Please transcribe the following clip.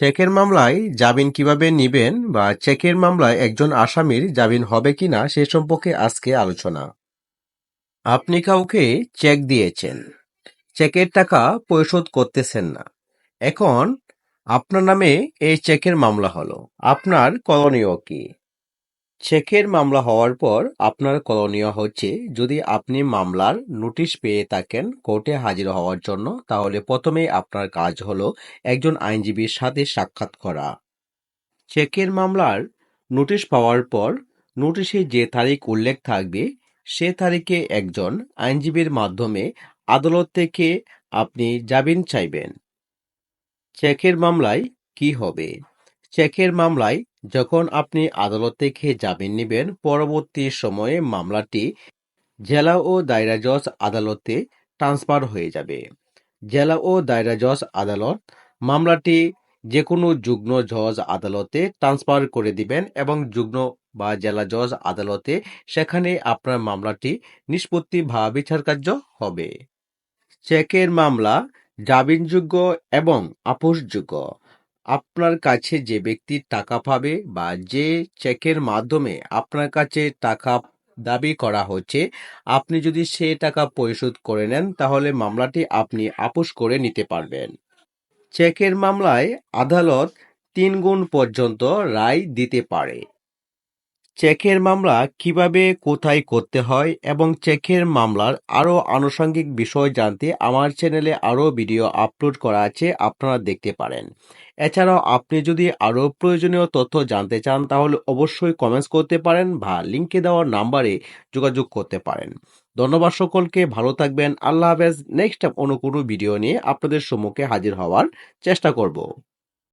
চেকের মামলায় জামিন কীভাবে নিবেন বা চেকের মামলায় একজন আসামির জামিন হবে কিনা সে সম্পর্কে আজকে আলোচনা। আপনি কাউকে চেক দিয়েছেন। চেকের টাকা পরিশোধ করতেছেন না। এখন আপনার নামে এই চেকের মামলা হলো। আপনার করণীয় কি? চেকের মামলা হওয়ার পর আপনার করণীয় হচ্ছে। যদি আপনি মামলার নোটিশ পেয়ে থাকেন, কোর্টে হাজির হওয়ার জন্য, তাহলে প্রথমেই আপনার কাজ হলো একজন আইনজীবীর সাথে সাক্ষাৎ করা। চেকের মামলার নোটিশ পাওয়ার পর নোটিশে যে তারিখ উল্লেখ থাকবে, সে তারিখে একজন আইনজীবীর মাধ্যমে আদালত থেকে আপনি জামিন চাইবেন। চেকের মামলায় কি হবে? চেকের মামলায় যখন আপনি আদালত থেকে জামিন নেবেন, পরবর্তী সময়ে মামলাটি জেলা ও দায়রা জজ আদালতে ট্রান্সফার হয়ে যাবে। জেলা ও দায়রা জজ আদালত মামলাটি যে কোনো যুগ্ম জজ আদালতে ট্রান্সফার করে দিবেন এবং যুগ্ম বা জেলা জজ আদালতে সেখানে আপনার মামলাটি নিষ্পত্তি বা বিচার কার্য হবে। চেকের মামলা জামিনযোগ্য এবং আপোষযোগ্য। আপনার কাছে যে ব্যক্তি টাকা পাবে বা যে চেকের মাধ্যমে আপনার কাছে টাকা দাবি করা হচ্ছে, আপনি যদি সে টাকা পরিশোধ করে নেন, তাহলে মামলাটি আপনি আপোষ করে নিতে পারবেন। চেকের মামলায় আদালত তিন গুণ পর্যন্ত রায় দিতে পারে। চেকের মামলা কীভাবে কোথায় করতে হয় এবং চেকের মামলার আরও আনুষঙ্গিক বিষয় জানতে আমার চ্যানেলে আরও ভিডিও আপলোড করা আছে, আপনারা দেখতে পারেন। এছাড়াও আপনি যদি আরও প্রয়োজনীয় তথ্য জানতে চান, তাহলে অবশ্যই কমেন্টস করতে পারেন বা লিঙ্কে দেওয়া নাম্বারে যোগাযোগ করতে পারেন। ধন্যবাদ সকলকে, ভালো থাকবেন, আল্লাহ হাফেজ। নেক্সট অন্য কোনো ভিডিও নিয়ে আপনাদের সম্মুখে হাজির হওয়ার চেষ্টা করব।